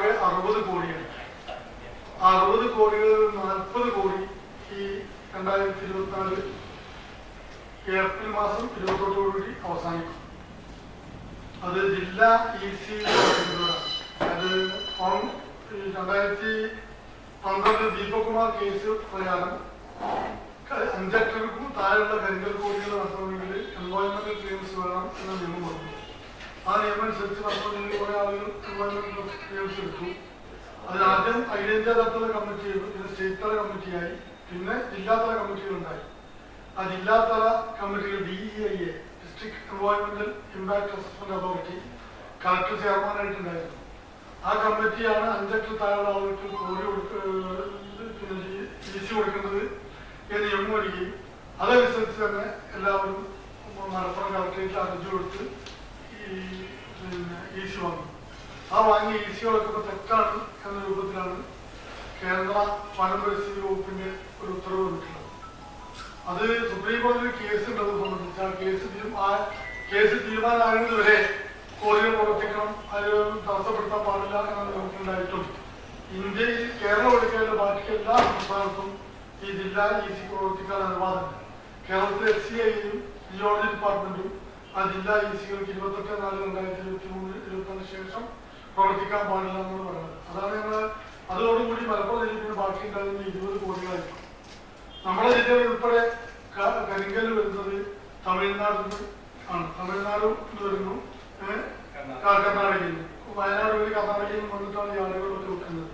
ആകെ അറുപത് കോടിയാണ്. അറുപത് കോടികളിൽ നാൽപ്പത് കോടി ഈ രണ്ടായിരത്തി ഇരുപത്തിനാല് ഏപ്രിൽ മാസം ഇരുപത്തോടുകൂടി അവസാനിക്കും. അത് ജില്ലാ ഇ സി അത് രണ്ടായിരത്തി പന്ത്രണ്ട് ദീപകുമാർ കേസ് പ്രകാരം അഞ്ച് താഴെയുള്ള കരിങ്കൽ കോടികൾ നടത്തണമെങ്കിൽ എംപ്ലോയ്മെന്റ് ക്ലെയിംസ് വേണം എന്ന നിയമം വന്നു. ആ നിയമം അനുസരിച്ച് നടത്തണമെങ്കിൽ കുറെ ആളുകൾ എടുത്തു അതിൽ ആദ്യം അഖിലേന്ത്യാ തലത്തിലുള്ള കമ്മിറ്റി പിന്നെ സ്റ്റേറ്റ് തല കമ്മിറ്റിയായി. പിന്നെ ജില്ലാതല കമ്മിറ്റികളുണ്ടായി. ആ ജില്ലാതല കമ്മിറ്റികൾ D E I A district എൻവയോൺമെന്റൽ impact assessment authority collector ചെയർമാനായിട്ടുണ്ടായിരുന്നു. ആ കമ്മിറ്റിയാണ് അഞ്ചെട്ട് താഴെയുള്ള ആളുകൾക്ക് കോടി കൊടുക്ക പിന്നെ ഇ സി കൊടുക്കേണ്ടത് എന്ന് നിയമം വരികയും അതനുസരിച്ച് തന്നെ എല്ലാവരും മലപ്പുറം കളക്ടറേറ്റിൽ അറിഞ്ഞു കൊടുത്ത് ഈ സി വാങ്ങി ആ വാങ്ങിയ ഇ സികളൊക്കെ ഇപ്പൊ തെറ്റാണ് എന്ന രൂപത്തിലാണ് കേന്ദ്ര വനം പരിസ്ഥിതി വകുപ്പിന്റെ ഒരു ഉത്തരവ് വന്നിട്ടുള്ളത് അത് സുപ്രീം കോടതിയിൽ കേസ് ഉള്ളത് സംബന്ധിച്ച് ആ കേസ് ആ കേസ് തീരുമാനമാകുന്നത് വരെ കോടതികൾ പ്രവർത്തിക്കണം അത് തടസ്സപ്പെടുത്താൻ പാടില്ല എന്ന നിയമത്തിലുണ്ടായിട്ടും ഇന്ത്യയിൽ കേരളം ഒഴികെയുള്ള ബാക്കി എല്ലാ സംസ്ഥാനത്തും ഈ ജില്ലാ ഇ സി പ്രവർത്തിക്കാൻ അനുവാദമില്ല കേരളത്തിലെ എസ് സി ഐയും ജിയോളജി ഡിപ്പാർട്ട്മെന്റും ആ ജില്ലാ ഇ സികൾക്ക് ഇരുപത്തെട്ട് നാല് രണ്ടായിരത്തി ഇരുപത്തി മൂന്ന് ഇരുപത്തിനാലിന് ശേഷം പ്രവർത്തിക്കാൻ പാടില്ല എന്നാണ് പറയുന്നത്. അതാണ് ഞങ്ങൾ അതോടുകൂടി മലപ്പുറം ജില്ലയിൽ ബാക്കി ഉണ്ടാകുന്ന ഇരുപത് കോടികളായിരിക്കും നമ്മുടെ ജില്ലയിൽ ഉൾപ്പെടെ കരിങ്കൽ വരുന്നത് തമിഴ്നാട് ആണ്. തമിഴ്നാട് വരുന്നു. കർണാടകയിൽ. വയനാട് വഴി കർണാടകയിൽ വന്നിട്ടാണ് ഈ ആളുകളൊക്കെ വെക്കുന്നത്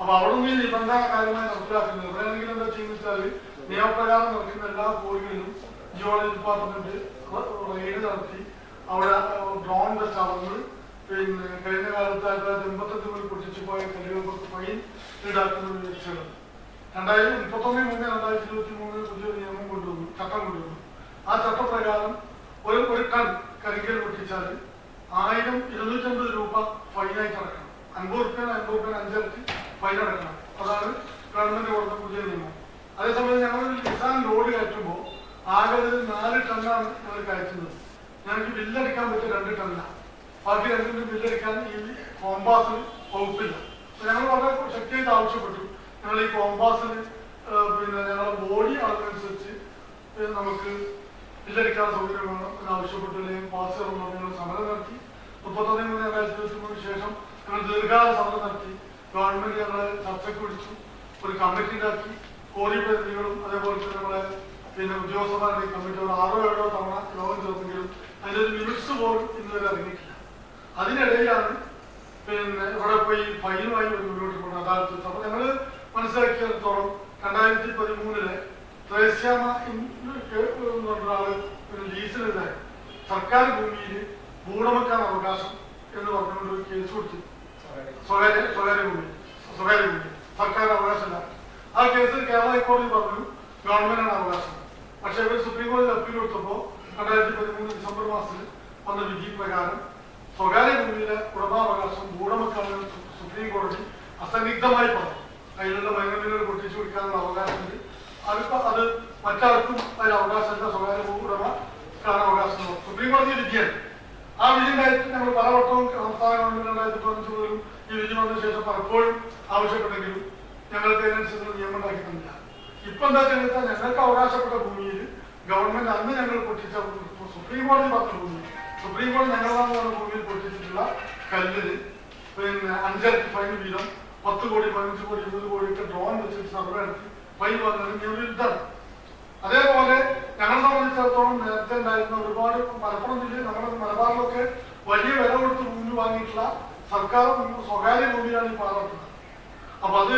അപ്പൊ അവിടെ നിന്ന് ഈ നിബന്ധന കാര്യമായി നടപ്പിലാക്കുന്നത്. എവിടെയാണെങ്കിലും എന്താ ചെയ്യുന്ന വെച്ചാൽ നിയമപ്രകാരം നടക്കുന്ന എല്ലാ കോഴികളിലും ജിയോളജി ഡിപ്പാർട്ട്മെന്റ് നടത്തി അവിടെ ഡ്രോൺ വെച്ച് അളന്ന് പിന്നെ കഴിഞ്ഞ കാലത്ത് ആയിരത്തി തൊള്ളായിരത്തി എൺപത്തഞ്ച് മുതൽ പൊട്ടിച്ചു പോയ കല്ലുകൾക്ക് ഫൈൻ ഈടാക്കുന്ന ഒരു രണ്ടായിരത്തി മുപ്പത്തൊന്നിന് മുന്നേ രണ്ടായിരത്തി ഇരുപത്തി മൂന്നിൽ പുതിയൊരു നിയമം കൊണ്ടുവന്നു ചട്ടം കൊണ്ടുവന്നു. ആ ചട്ടപ്രകാരം ഒരു ഒരു ടൺ കരിങ്കൽ പൊട്ടിച്ചാൽ ആയിരം ഇരുന്നൂറ്റമ്പത് രൂപ ഫൈനായിട്ട് അടക്കണം അൻപത് റുപ്യ അൻപത് റുപ്യ അഞ്ചിരട്ടി ഫൈൻ അടക്കണം അതാണ് ഗവൺമെന്റ് കൊടുത്ത പുതിയ നിയമം. അതേസമയം ഞങ്ങൾ കിസാൻ ലോഡ് കയറ്റുമ്പോൾ ആകെ നാല് ടണ്ണാണ് ഞങ്ങൾ കയറ്റുന്നത്. ഞങ്ങൾക്ക് ബില്ലടിക്കാൻ പറ്റിയ രണ്ട് ടണ്ണാണ് ബാക്കി രണ്ടിനും ബില്ലടിക്കാൻ ഈ കോമ്പാസിൽ വകുപ്പില്ല. ഞങ്ങൾ വളരെ ശക്തിയായിട്ട് ആവശ്യപ്പെട്ടു. ഞങ്ങൾ ഈ കോമ്പാസിന് പിന്നെ ഞങ്ങളുടെ ബോഡി അളവനുസരിച്ച് പിന്നെ നമുക്ക് ബില്ലടിക്കാൻ സൗകര്യം വേണം. എന്ന് ആവശ്യപ്പെട്ടു. അല്ലെങ്കിൽ പാസ് ഞങ്ങൾ സമരം നടത്തി. മുപ്പത്തൊന്ന് മൂന്ന് രണ്ടായിരത്തി ഇരുപത്തി ശേഷം ഞങ്ങൾ ദീർഘകാല സമരം നടത്തി. ഗവൺമെന്റ് ഞങ്ങളെ ചർച്ചയ്ക്ക് വിളിച്ചു. ഒരു കമ്മിറ്റി ഉണ്ടാക്കി. കോറി പ്രതിനിധികളും അതേപോലെ തന്നെ നമ്മളെ പിന്നെ ഉദ്യോഗസ്ഥന്മാരുടെ കമ്മിറ്റി ആറോ ഏഴോ തവണ യോഗം ചേർന്നെങ്കിലും അതിന്റെ ഒരു മിനിറ്റ്സ് പോലും ഇന്നുവരെ ഇറങ്ങിയിട്ടില്ല. അതിനിടയിലാണ് പിന്നെ ഇവിടെ പോയി ഫൈനുമായി ഒരു മുന്നോട്ട് പോകുന്നത്. അദാലത്ത് അപ്പോൾ അപ്പൊ ഞങ്ങൾ മനസ്സിലാക്കിയിടത്തോളം രണ്ടായിരത്തി പതിമൂന്നിലെ ത്രേശ്യാമ ആൾ ഒരു ലീസിനെതിരായി സർക്കാർ ഭൂമിയിൽ ഭൂടമക്കാൻ അവകാശം എന്ന് പറഞ്ഞുകൊണ്ട് ഒരു കേസ് കൊടുത്തു. സ്വകാര്യ സ്വകാര്യ ഭൂമി. സ്വകാര്യ ഭൂമി. സർക്കാർ അവകാശമില്ല. ആ കേസിൽ കേരള ഹൈക്കോടതി പറഞ്ഞു ഗവൺമെന്റാണ് അവകാശം. പക്ഷെ ഇവർ സുപ്രീം കോടതി അപ്പീൽ കൊടുത്തപ്പോ രണ്ടായിരത്തി പതിമൂന്ന് ഡിസംബർ മാസത്തിൽ വന്ന വിധി പ്രകാരം സ്വകാര്യ ഭൂമിയിലെ ഉടമാവകാശം ഭൂടമക്കാണെന്ന് സുപ്രീം കോടതി അസന്നിഗ്ധമായി പറഞ്ഞു. അതിലുള്ള മൈനറിനെ പൊട്ടിച്ചു കൊടുക്കാനുള്ള അവകാശമുണ്ട്. അതിപ്പോ അത് മറ്റാർക്കും അതിൽ അവകാശമില്ല. സ്വകാര്യ ഉടമ കാണാൻ അവകാശമുള്ളൂ സുപ്രീം കോടതി വിധിയാണ്. ആ വിധി കാര്യത്തിൽ ഞങ്ങൾ പലവട്ടവും സംസ്ഥാന ഗവൺമെന്റ് രണ്ടായിരത്തി പതിനഞ്ച് മുതലും ഈ വിധി വന്ന ശേഷം പലപ്പോഴും ആവശ്യപ്പെട്ടെങ്കിലും ഞങ്ങൾക്ക് അതിനനുസരിച്ച് നിയമം ഉണ്ടാക്കി തന്നില്ല ഇപ്പൊ എന്താ ചെയ്യുന്നത് ഞങ്ങൾക്ക് അവകാശപ്പെട്ട ഭൂമിയിൽ ഗവൺമെന്റ് അന്ന് ഞങ്ങൾ പൊട്ടിച്ച സുപ്രീം കോടതി പറഞ്ഞ സുപ്രീം കോടതി ഞങ്ങളാണ് പറഞ്ഞ ഭൂമിയിൽ പൊട്ടിച്ചിട്ടുള്ള കല്ലിന് പിന്നെ അഞ്ചരക്ക് ഫൈൻ വീതം. പത്ത് കോടി പതിനഞ്ച് കോടി ഇരുപത് കോടിയൊക്കെ ഡ്രോൺ വെച്ചിട്ട് സർവേ നടത്തി. ഫൈൻ നിയമവിരുദ്ധമാണ് അതേപോലെ ഞങ്ങളെ സംബന്ധിച്ചിടത്തോളം നേരത്തെ ഉണ്ടായിരുന്ന ഒരുപാട് മലപ്പുറം ജില്ലയിൽ നമ്മുടെ മലബാറിലൊക്കെ വലിയ വില കൊടുത്ത് ഭൂമി വാങ്ങിയിട്ടുള്ള സർക്കാർ സ്വകാര്യ ഭൂമിയാണ് ഈ പാറക്കുന്നത് അപ്പൊ അത്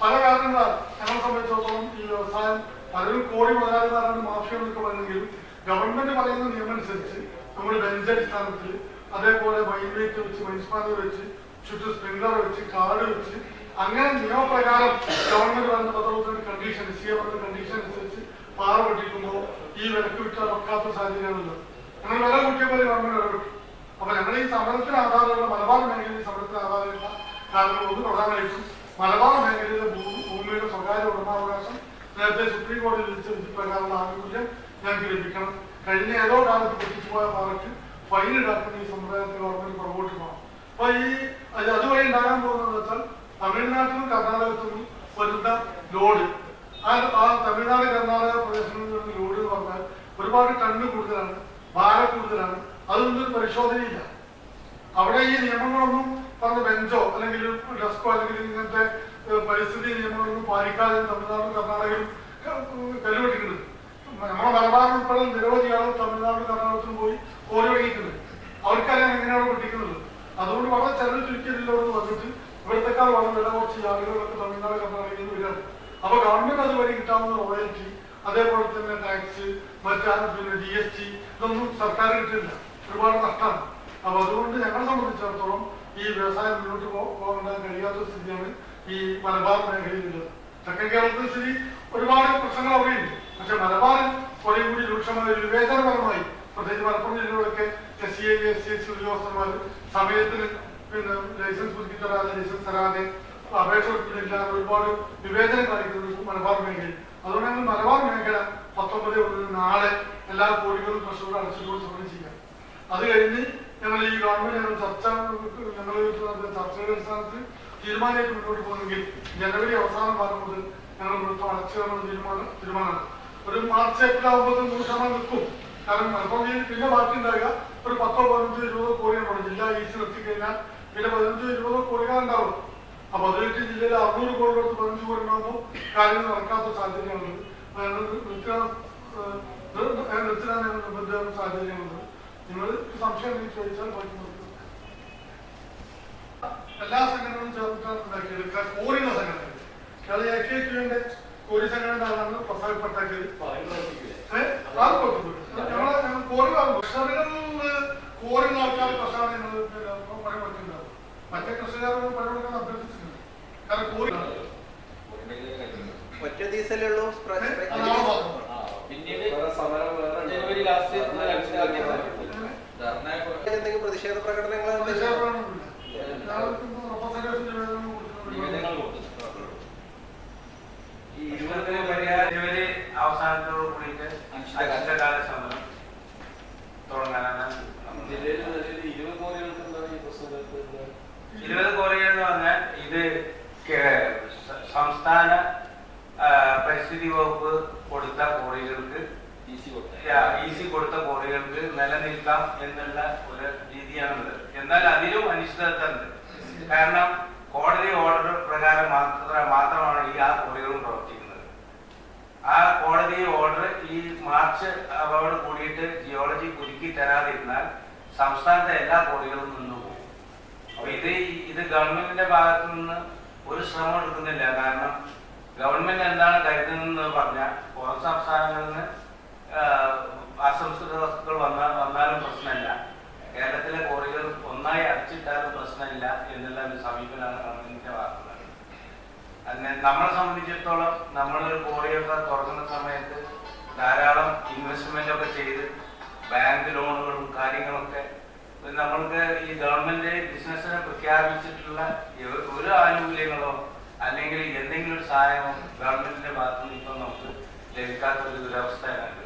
പല കാരണങ്ങളാണ് ഞങ്ങളെ സംബന്ധിച്ചിടത്തോളം ഈ വ്യവസായം പലരും കോടി മുതലാളിമാരാണ് മാഫിയ എന്നൊക്കെ പറയുന്നെങ്കിലും ഗവൺമെന്റ് പറയുന്ന നിയമം അനുസരിച്ച് നമ്മൾ ബെഞ്ച് അടിസ്ഥാനത്തിൽ അതേപോലെ വൈൻവേറ്റ് വെച്ച് മൈൻസ്പാനർ വെച്ച് ചുറ്റും സ്പ്രിംഗ്ലർ വെച്ച് കാർഡ് വെച്ച് അങ്ങനെ നിയമപ്രകാരം ഗവൺമെന്റ് പറയുന്ന പത്രത്തിന്റെ കണ്ടീഷൻ സി എ പറഞ്ഞ കണ്ടീഷൻ അനുസരിച്ച് പാറ പൊട്ടിക്കുമ്പോൾ ഈ വിലക്ക് വിറ്റാൽ വെക്കാത്ത സാഹചര്യമാണുള്ളത്. ഞങ്ങൾ വില കൂട്ടിയപ്പോൾ ഗവൺമെന്റ് ഇടപെട്ടു. അപ്പൊ ഞങ്ങൾ ഈ സമരത്തിന് ആധാരമുള്ള മലബാർ മേഖലയിൽ സമരത്തിന് ആധാരമുള്ള കാരണങ്ങൾ ഒന്ന് പ്രധാനമായിട്ടും മലബാർ മേഖലയിലെ ഭൂമിയുടെ സ്വകാര്യ ഉടമാവകാശം നേരത്തെ സുപ്രീം കോടതി വിധിച്ച വിധി പ്രകാരമുള്ള ആനുകൂല്യം ഞങ്ങൾക്ക് ലഭിക്കണം കഴിഞ്ഞ ഏതോ കാലത്ത് പൊട്ടിച്ചു പോയ പാറയ്ക്ക് ഫൈൻ ഈടാക്കുന്ന ഈ സമ്പ്രദായത്തിൽ ഗവൺമെന്റ് പുറകോട്ട് പോകണം. അപ്പൊ ഈ അത് അതുവഴി ഉണ്ടാകാൻ പോകുന്നതെന്ന് വെച്ചാൽ തമിഴ്നാട്ടിലും കർണാടകത്തിലും വരുന്ന ലോഡ് ആ തമിഴ്നാട് കർണാടക പ്രദേശങ്ങളിൽ വരുന്ന ലോഡ് എന്ന് പറഞ്ഞാൽ ഒരുപാട് കണ്ണ് കൂടുതലാണ് ഭാരം കൂടുതലാണ് അതൊന്നും പരിശോധനയില്ല. അവിടെ ഈ നിയമങ്ങളൊന്നും പറഞ്ഞ ബെഞ്ചോ അല്ലെങ്കിൽ ഡെസ്കോ അല്ലെങ്കിൽ ഇങ്ങനത്തെ പരിസ്ഥിതി നിയമങ്ങളൊന്നും പാലിക്കാതെ തമിഴ്നാടും കർണാടകയും കല്ലുപിടിക്കുന്നത് നമ്മുടെ മലബാർ ഉൾപ്പെടെ നിരവധി ആളുകൾ തമിഴ്നാടും കർണാടകത്തിലും പോയി ഓരോടിക്കുന്നത് അവർക്കറിയാം എങ്ങനെയാണ് പൊട്ടിക്കുന്നത്. അതുകൊണ്ട് വളരെ ചെറിയ ചുരുക്കിയതിലോട് വന്നിട്ട് ഇവിടത്തെക്കാൾ വളരെ വില കുറച്ച് ആളുകളൊക്കെ തമിഴ്നാട് കർണാടകയിൽ നിന്ന് വരികയാണ്. അപ്പൊ ഗവൺമെന്റ് അതുവഴി കിട്ടാവുന്ന റോയൽറ്റി അതേപോലെ തന്നെ ടാക്സ് മറ്റാ പിന്നെ ജി എസ് ടി ഇതൊന്നും സർക്കാർ കിട്ടില്ല ഒരുപാട് നഷ്ടമാണ്. അപ്പൊ അതുകൊണ്ട് ഞങ്ങളെ സംബന്ധിച്ചിടത്തോളം ഈ വ്യവസായം മുന്നോട്ട് പോകാൻ കഴിയാത്ത സ്ഥിതിയാണ് ഈ മലബാർ മേഖലയിലുള്ളത് തെക്കൻ കേരളത്തിൽ ശരി ഒരുപാട് പ്രശ്നങ്ങൾ അവിടെയുണ്ട്. പക്ഷെ മലബാറിൽ കുറേ കൂടി രൂക്ഷമായ ഒരു വിവേചനപരമായി പ്രത്യേകിച്ച് Malappuram ജില്ലകളിലൊക്കെ S C I S C S ഉദ്യോഗസ്ഥന്മാർ സമയത്തിന് പിന്നെ ലൈസൻസ് പുതുക്കി തരാതെ ലൈസൻസ് തരാതെ അപേക്ഷ കൊടുക്കുന്നില്ല ഒരുപാട് വിവേചനം കാണിക്കുന്നത് മലബാർ മേഖലയിൽ. അതുകൊണ്ട് മലബാർ മേഖല പത്തൊമ്പത് നാളെ എല്ലാ കോടികളും പ്രശ്നവും അടച്ചിട്ടുകൊണ്ട് സമരം ചെയ്യാം അത് കഴിഞ്ഞ് ഞങ്ങൾ ഈ ഗവൺമെന്റ് ഞങ്ങൾ ചർച്ച ഞങ്ങൾ ചർച്ചയുടെ അടിസ്ഥാനത്തിൽ തീരുമാനമായിട്ട് മുന്നോട്ട് പോകുന്നെങ്കിൽ ജനുവരി അവസാനം ഭാഗം മുതൽ ഞങ്ങൾ വൃത്തം അടച്ചുള്ള തീരുമാനം തീരുമാനമാണ് ഒരു മാർച്ച് ഏപ്രിൽ ആകുമ്പോൾ നൂറ് ശതമാനം നിൽക്കും കാരണം മലപ്പുറം ജില്ലയിൽ പിന്നെ ബാക്കി ഉണ്ടാകുക ഒരു പത്തോ പതിനഞ്ചോ ഇരുപതോ കോടിയാണ് ജില്ലാ ഈസിൽ നിർത്തി കഴിഞ്ഞാൽ പിന്നെ പതിനഞ്ചോ ഇരുപതോ കോടികളുണ്ടാവും അപ്പൊ അതിലേക്ക് ജില്ലയിൽ അറുന്നൂറ് കോടിയോട് പതിനഞ്ച് കോടി ഉണ്ടാകുമ്പോൾ കാര്യങ്ങൾ നടക്കാത്ത സാഹചര്യമുണ്ട് അപ്പൊ ഞങ്ങൾ സാഹചര്യമുണ്ട് നിങ്ങൾ സംശയം ചോദിച്ചാൽ നോക്കാം എല്ലാ സംഘടനകളും ചേർന്നിട്ടാണ് ഉണ്ടാക്കിയെടുക്കുക കോറിയുടെ സംഘടന അത് എ കെ ക്യുവിന്റെ കോരി സംഘടന ആളാണ് പ്രസാദ് കോറി കർഷകരിൽ ആൾക്കാർ മറ്റേ അഭ്യർത്ഥിച്ചിട്ടുണ്ട്. കാരണം ഒറ്റ ദിവസമല്ലേ ഉള്ളൂ. പിന്നീട് ജനുവരി ലാസ്റ്റ് എന്തെങ്കിലും പ്രതിഷേധ പ്രകടനങ്ങൾ നിവേദനങ്ങൾ. കൊടുത്തു ഈ ഇരുപതിന് പരിഹാര ജനുവരി അവസാനത്തോട് കൂടിയിട്ട് അനിശ്ചിതകാല സമരം തുടങ്ങാനാണ് നമ്മൾ ജില്ലയിൽ നിലവിൽ ഇരുപത് കോടികൾക്ക് എന്താണ് ഈ പ്രശ്നത്തിൽ ഇരുപത് കോടികൾ എന്ന് പറഞ്ഞാൽ ഇത് കേ- സ- സംസ്ഥാന ആ, പരിസ്ഥിതി വകുപ്പ് കൊടുത്ത കോറികൾക്ക് ഈസി കൊടുത്ത കോറികൾക്ക് നിലനിൽക്കാം എന്നുള്ള കാരണം കോടതി ഓർഡർ പ്രകാരം മാത്ര മാത്രമാണ് ഈ ആ കോടികളും പ്രവർത്തിക്കുന്നത്. ആ കോടതി ഓർഡർ ഈ മാർച്ച് അവോട് കൂടിയിട്ട് ജിയോളജി പുതുക്കി തരാതിരുന്നാൽ സംസ്ഥാനത്തെ എല്ലാ കോടികളും നിന്നു പോകും. അപ്പൊ ഇത് ഇത് ഗവൺമെന്റിന്റെ ഭാഗത്തു നിന്ന് ഒരു ശ്രമം എടുക്കുന്നില്ല. കാരണം ഗവൺമെന്റ് എന്താണ് കരുതുന്നതെന്ന് പറഞ്ഞാൽ പുറം സംസ്ഥാനങ്ങളിൽ നിന്ന് അസംസ്കൃത വസ്തുക്കൾ വന്ന വന്നാലും പ്രശ്നമില്ല. കേരളത്തിലെ കോറികൾ ഒന്നായി അടച്ചിട്ടാലും പ്രശ്നമില്ല എന്നുള്ള ഒരു സമീപനമാണ് ഗവൺമെന്റിന്റെ ഭാഗത്തുള്ളത് അങ്ങനെ നമ്മളെ സംബന്ധിച്ചിടത്തോളം നമ്മൾ ഒരു കോറിയൊക്കെ തുറക്കുന്ന സമയത്ത് ധാരാളം ഇൻവെസ്റ്റ്മെന്റ് ഒക്കെ ചെയ്ത് ബാങ്ക് ലോണുകളും കാര്യങ്ങളൊക്കെ നമ്മൾക്ക് ഈ ഗവൺമെന്റ് ബിസിനസ്സിനെ പ്രഖ്യാപിച്ചിട്ടുള്ള ഒരു- ആനുകൂല്യങ്ങളോ അല്ലെങ്കിൽ എന്തെങ്കിലും ഒരു സഹായമോ ഗവൺമെന്റിന്റെ ഭാഗത്തു നിന്ന് ഇപ്പം നമുക്ക് ലഭിക്കാത്ത ഒരു ദുരവസ്ഥയാണ്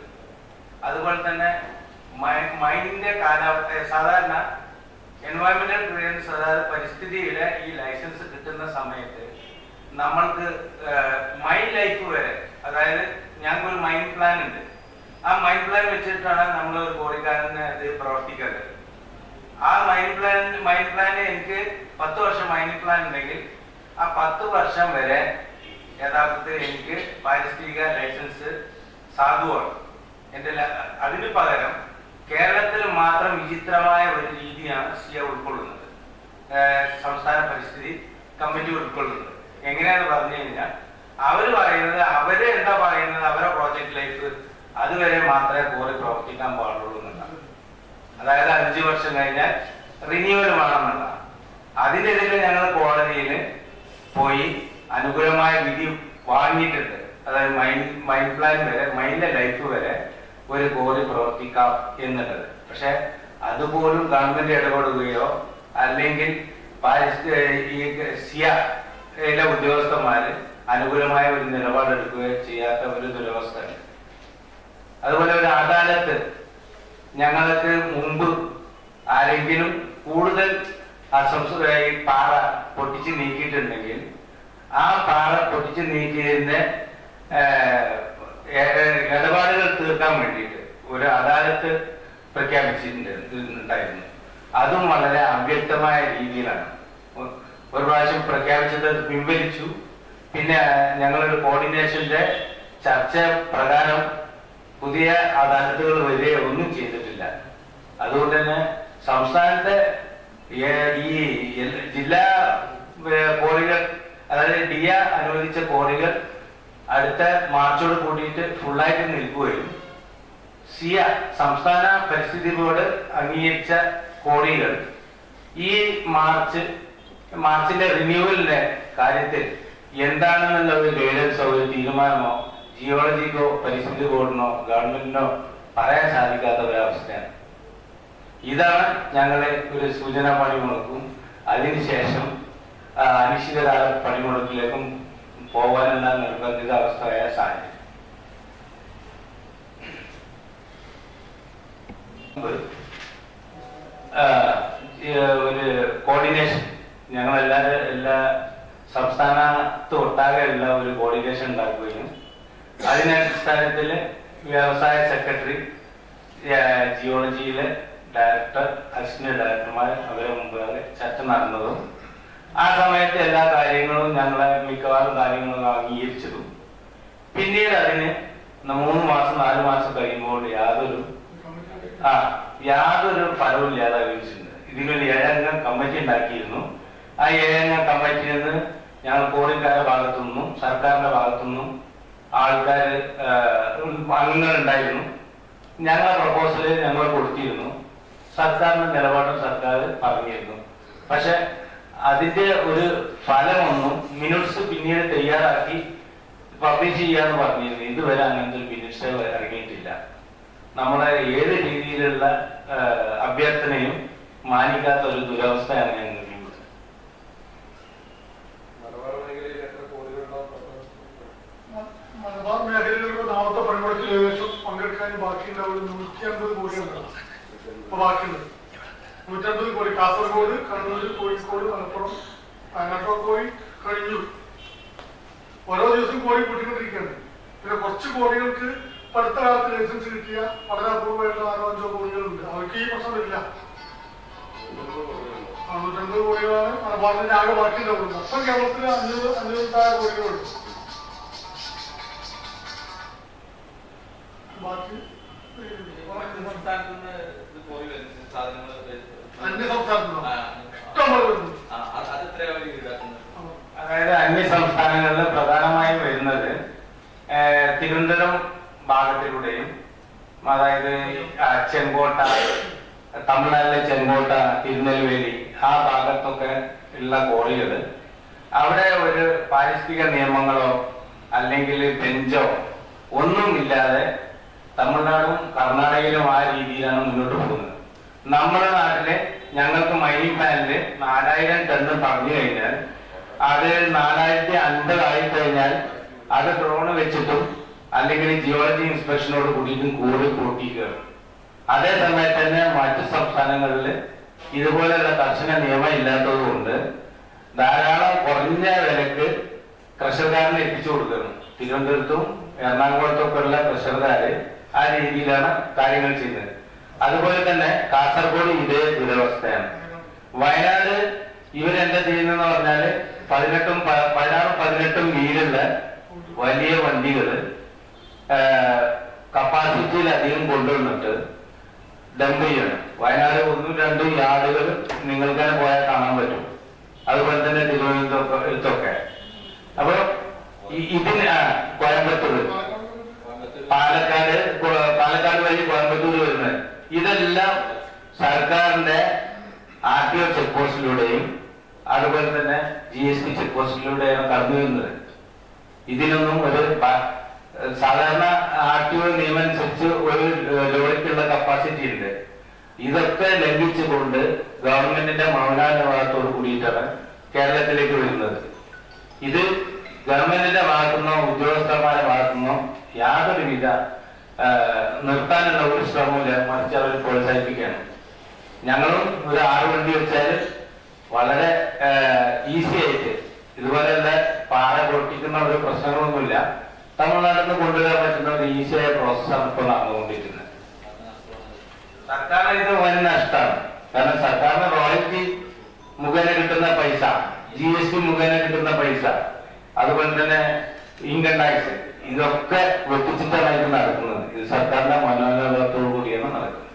അതുപോലെ തന്നെ മൈനിന്റെ കാലാവസ്ഥ സാധാരണ എൻവയോൺമെന്റൽ ക്ലിയറൻസ് അതായത് പരിസ്ഥിതിയിലെ ഈ ലൈസൻസ് കിട്ടുന്ന സമയത്ത് നമ്മൾക്ക് മൈൻഡ് ലൈഫ് വരെ അതായത് ഞങ്ങൾക്ക് ഒരു മൈൻഡ് പ്ലാൻ ഉണ്ട്. ആ മൈൻഡ് പ്ലാൻ വെച്ചിട്ടാണ് നമ്മൾ ഒരു ബോഡിക്കാരന് ഇത് പ്രവർത്തിക്കുന്നത് ആ മൈൻഡ് പ്ലാൻ മൈൻഡ് പ്ലാൻ എനിക്ക് പത്ത് വർഷം മൈൻഡ് പ്ലാൻ ഉണ്ടെങ്കിൽ ആ പത്ത് വർഷം വരെ യഥാർത്ഥത്തിൽ എനിക്ക് പാരിസ്ഥിതിക ലൈസൻസ് സാധുവാണ്. എന്റെ അതിന് പകരം കേരളത്തിൽ മാത്രം വിചിത്രമായ ഒരു രീതിയാണ് സിയ ഉൾക്കൊള്ളുന്നത്. സംസ്ഥാന പരിസ്ഥിതി കമ്മിറ്റി ഉൾക്കൊള്ളുന്നത്. എങ്ങനെയാന്ന് പറഞ്ഞു കഴിഞ്ഞാൽ അവർ പറയുന്നത് അവർ എന്താ പറയുന്നത് അവരെ പ്രോജക്ട് ലൈഫ് അതുവരെ മാത്രമേ കോറി പ്രവർത്തിക്കാൻ പാടുള്ളൂ എന്നുള്ളതാണ്. അതായത് അഞ്ചു വർഷം കഴിഞ്ഞാൽ റിന്യൂവൽ വേണമെന്നുള്ളതാണ് അതിനെതിരെ ഞങ്ങൾ കോടതിയിൽ പോയി അനുകൂലമായ വിധി വാങ്ങിയിട്ടുണ്ട്. അതായത് മൈൻഡ് മൈൻ പ്ലാൻ വരെ മൈൻഡിലെ ലൈഫ് വരെ ഒരു കോറി പ്രവർത്തിക്കാം എന്നുള്ളത്. പക്ഷെ അതുപോലും ഗവൺമെന്റ് ഇടപെടുകയോ അല്ലെങ്കിൽ ഈ ഈ സിയയിലെ ഉദ്യോഗസ്ഥന്മാര് അനുകൂലമായ ഒരു നിലപാടെടുക്കുകയോ ചെയ്യാത്ത ഒരു ദുരവസ്ഥ അതുപോലെ ഒരു അദാലത്ത് ഞങ്ങൾക്ക് മുമ്പ് ആരെങ്കിലും കൂടുതൽ അസംസ്കൃതയായി പാറ പൊട്ടിച്ച് നീക്കിയിട്ടുണ്ടെങ്കിൽ ആ പാറ പൊട്ടിച്ച് നീക്കിയതിന്റെ ഇടപാടുകൾ തീർക്കാൻ വേണ്ടിയിട്ട് ഒരു അദാലത്ത് പ്രഖ്യാപിച്ചിട്ടുണ്ടായിരുന്നു അതും വളരെ അവ്യക്തമായ രീതിയിലാണ്. ഒരു പ്രാവശ്യം പ്രഖ്യാപിച്ചത് പിൻവലിച്ചു. പിന്നെ ഞങ്ങളൊരു കോർഡിനേഷന്റെ ചർച്ച പ്രകാരം പുതിയ അദാലത്തുകൾ വരികയോ ഒന്നും ചെയ്തിട്ടില്ല. അതുകൊണ്ട് തന്നെ സംസ്ഥാനത്തെ ഈ ജില്ലാ കോറികൾ അതായത് ഡിയ അനുവദിച്ച കോറികൾ അടുത്ത മാർച്ചോട് കൂടിയിട്ട് ഫുള്ളായിട്ട് നിൽക്കുകയും സിയ സംസ്ഥാന പരിസ്ഥിതി ബോർഡ് അംഗീകരിച്ച കോറികൾ ഈ മാർച്ച് മാർച്ചിന്റെ റിന്യൂവലിന്റെ കാര്യത്തിൽ എന്താണെന്നുള്ള ഒരു ഗൈഡൻസോ ഒരു തീരുമാനമോ ജിയോളജിക്കോ പരിസ്ഥിതി ബോർഡിനോ ഗവൺമെന്റിനോ പറയാൻ സാധിക്കാത്ത ഒരവസ്ഥയാണ്. ഇതാണ് ഞങ്ങളെ ഒരു സൂചന പണിമുടക്കും. അതിനുശേഷം അനിശ്ചിതകാല പണിമുടക്കിലേക്കും പോകാനുള്ള നിർബന്ധിത അവസ്ഥയായ സാഹചര്യം. ഒരു കോർഡിനേഷൻ ഞങ്ങൾ എല്ലാവരും എല്ലാ സംസ്ഥാനത്ത് ഒട്ടാകെയുള്ള ഒരു കോർഡിനേഷൻ ഉണ്ടാക്കുകയും അതിന്റെ അടിസ്ഥാനത്തിൽ വ്യവസായ സെക്രട്ടറി ജിയോളജിയിലെ ഡയറക്ടർ അസിസ്റ്റന്റ് ഡയറക്ടർമാർ അവരെ മുമ്പാകെ ചർച്ച നടന്നതും ആ സമയത്ത് എല്ലാ കാര്യങ്ങളും ഞങ്ങളെ മിക്കവാറും കാര്യങ്ങളും അംഗീകരിച്ചതും. പിന്നീട് അതിന് മൂന്ന് മാസം നാല് മാസം കഴിയുമ്പോൾ യാതൊരു ആ യാതൊരു ഫലവും ഇല്ലാതാക്കിയിട്ടുണ്ട് ഇതിനൊരു ഏഴംഗം കമ്മിറ്റി ഉണ്ടാക്കിയിരുന്നു. ആ ഏഴംഗ കമ്മിറ്റിയിൽ നിന്ന് ഞങ്ങൾ കോടിക്കാരുടെ ഭാഗത്തു നിന്നും സർക്കാരിന്റെ ഭാഗത്തു നിന്നും ആൾക്കാർ അംഗങ്ങൾ ഉണ്ടായിരുന്നു ഞങ്ങളെ പ്രപ്പോസൽ ഞങ്ങൾ കൊടുത്തിരുന്നു. സർക്കാരിന്റെ നിലപാടും സർക്കാർ പറഞ്ഞിരുന്നു. പക്ഷെ അതിന്റെ ഒരു ഫലമൊന്നും മിനിറ്റ്സ് പിന്നീട് തയ്യാറാക്കി പബ്ലിഷ് ചെയ്യാന്ന് പറഞ്ഞിരുന്നു. ഇതുവരെ അങ്ങനത്തെ ഒരു മിനിറ്റ്സ് ഇറങ്ങിയിട്ടില്ല. നമ്മളെ ഏത് രീതിയിലുള്ള അഭ്യർത്ഥനയും മാനിക്കാത്ത ഒരു ദുരവസ്ഥയാണ് ഞങ്ങൾക്ക് മലബാർ മേഖലയിൽ എത്ര കോടികളുണ്ടാവും മലബാർ മേഖലയിലുള്ള നാളത്തെ പണിമുടക്കിൽ ഏകദേശം പങ്കെടുക്കാൻ ബാക്കിയുണ്ടാവും നൂറ്റി അമ്പത് കോടിയാണ് ഇപ്പൊ ബാക്കിയുണ്ട്. നൂറ്റമ്പത് കോടി. കാസർഗോഡ് കണ്ണൂർ കോഴിക്കോട് മലപ്പുറം വയനാട്ടൊക്കെ പോയി കഴിഞ്ഞു. ഓരോ ദിവസം കോടി കൂട്ടിക്കൊണ്ടിരിക്കുകയാണ്. പിന്നെ കുറച്ച് കോടികൾക്ക് അടുത്ത കാലത്ത് ലൈസൻസ് കിട്ടിയ വളരെ അപൂർവമായിട്ടുള്ള ആറോ അഞ്ചോ കോടികളുണ്ട്. അവർക്ക് ഈ പ്രശ്നമില്ല നൂറ്റമ്പത് കോടികളാണ്. മലബാറിന്റെ ആകെ ബാക്കിയുണ്ടാവുന്നത് അപ്പം കേരളത്തിൽ അഞ്ഞൂറ് അഞ്ഞൂറ് കോടികളുണ്ട്. അതായത് അന്യ സംസ്ഥാനങ്ങളിൽ പ്രധാനമായും വരുന്നത് തിരുവനന്തപുരം ഭാഗത്തിലൂടെയും അതായത് ചെങ്കോട്ട തമിഴ്നാട്ടിലെ ചെങ്കോട്ട തിരുനെൽവേലി ആ ഭാഗത്തൊക്കെ ഉള്ള കോറികൾ അവിടെ ഒരു പാരിസ്ഥിതിക നിയമങ്ങളോ അല്ലെങ്കിൽ ബെഞ്ചോ ഒന്നുമില്ലാതെ തമിഴ്നാടും കർണാടകയിലും ആ രീതിയിലാണ് മുന്നോട്ട് പോകുന്നത്. നമ്മുടെ നാട്ടിലെ ഞങ്ങൾക്ക് മൈനിങ് പ്ലാനിൽ നാലായിരം ടണ്ണ് പറഞ്ഞു കഴിഞ്ഞാൽ അത് നാലായിരത്തി അൻപതായി കഴിഞ്ഞാൽ അത് ഡ്രോണ് വെച്ചിട്ടും അല്ലെങ്കിൽ ജിയോളജി ഇൻസ്പെക്ഷനോട് കൂടിയിട്ടും കൂടി കൂട്ടിക്കുകയാണ് അതേ സമയത്ത് തന്നെ മറ്റു സംസ്ഥാനങ്ങളിൽ ഇതുപോലെയുള്ള കർശന നിയമം ഇല്ലാത്തതുകൊണ്ട് ധാരാളം കുറഞ്ഞ വിലക്ക് കർഷകക്കാരന് എത്തിച്ചു കൊടുക്കുന്നു. തിരുവനന്തപുരത്തും എറണാകുളത്തും ഒക്കെയുള്ള ഉള്ള കർഷകക്കാര് ആ രീതിയിലാണ് കാര്യങ്ങൾ ചെയ്യുന്നത്. അതുപോലെ തന്നെ കാസർഗോഡ് ഇതേ ദുരവസ്ഥയാണ്. വയനാട് ഇവരെന്താ ചെയ്യുന്നതെന്ന് പറഞ്ഞാൽ പതിനെട്ടും പതിനാറും പതിനെട്ടും വീലുള്ള വലിയ വണ്ടികൾ കപ്പാസിറ്റിയിൽ അധികം കൊണ്ടുവന്നിട്ട് ഡംപ് ചെയ്യണം. വയനാട് ഒന്നും രണ്ടും യാർഡുകൾ നിങ്ങൾക്ക് തന്നെ പോയാൽ കാണാൻ പറ്റും. അതുപോലെ തന്നെ തിരുവനന്തപുരത്തൊക്കെ. അപ്പൊ ഇതിന് കോയമ്പത്തൂർ പാലക്കാട് പാലക്കാട് വഴി കോയമ്പത്തൂർ വരുന്നത്. ഇതെല്ലാം സർക്കാരിന്റെ ആർ ടി ഒ ചെക്ക് പോസ്റ്റിലൂടെയും അതുപോലെ തന്നെ ജി എസ് ടി ചെക്ക് പോസ്റ്റിലൂടെയാണ് കടന്നു വരുന്നത്. ഇതിനൊന്നും ഒരു സാധാരണ ആർ ടി ഒ നിയമം അനുസരിച്ച് ഒരു ലോറിക്കുള്ള കപ്പാസിറ്റി ഉണ്ട്. ഇതൊക്കെ ലംഘിച്ചുകൊണ്ട് ഗവൺമെന്റിന്റെ മൗനാനുവാദത്തോട് കൂടിയിട്ടാണ് കേരളത്തിലേക്ക് വരുന്നത്. ഇത് ഗവൺമെന്റിന്റെ ഭാഗത്തുനിന്നോ ഉദ്യോഗസ്ഥന്മാരുടെ ഭാഗത്തുനിന്നോ യാതൊരുവിധ നിർത്താനുള്ള ഒരു ശ്രമവും മറിച്ച് അവർ പ്രോത്സാഹിപ്പിക്കുകയാണ്. ഞങ്ങളും ഒരു ആറ് വണ്ടി വെച്ചാൽ വളരെ ഈസി ആയിട്ട് ഇതുപോലെയുള്ള പാറ പൊട്ടിക്കുന്ന ഒരു പ്രശ്നങ്ങളൊന്നുമില്ല. തമിഴ്നാട്ടിൽ നിന്ന് കൊണ്ടുവരാൻ പറ്റുന്ന ഒരു ഈസിയായ പ്രോസസ്സാണ് ഇപ്പോൾ നടന്നുകൊണ്ടിരിക്കുന്നത്. സർക്കാരിന് ഇത് വൻ നഷ്ടമാണ്. കാരണം സർക്കാരിന് റോയൽറ്റി മുഖേന കിട്ടുന്ന പൈസ ജി എസ് ടി മുഖേന കിട്ടുന്ന പൈസ അതുപോലെ തന്നെ ഇൻകം ടാക്സ് ഇതൊക്കെ വെട്ടിച്ചിട്ടാണ് ഇത് നടക്കുന്നത്. ഇത് സർക്കാരിന്റെ മനോഭാവത്തോടു കൂടിയാണ് നടക്കുന്നത്.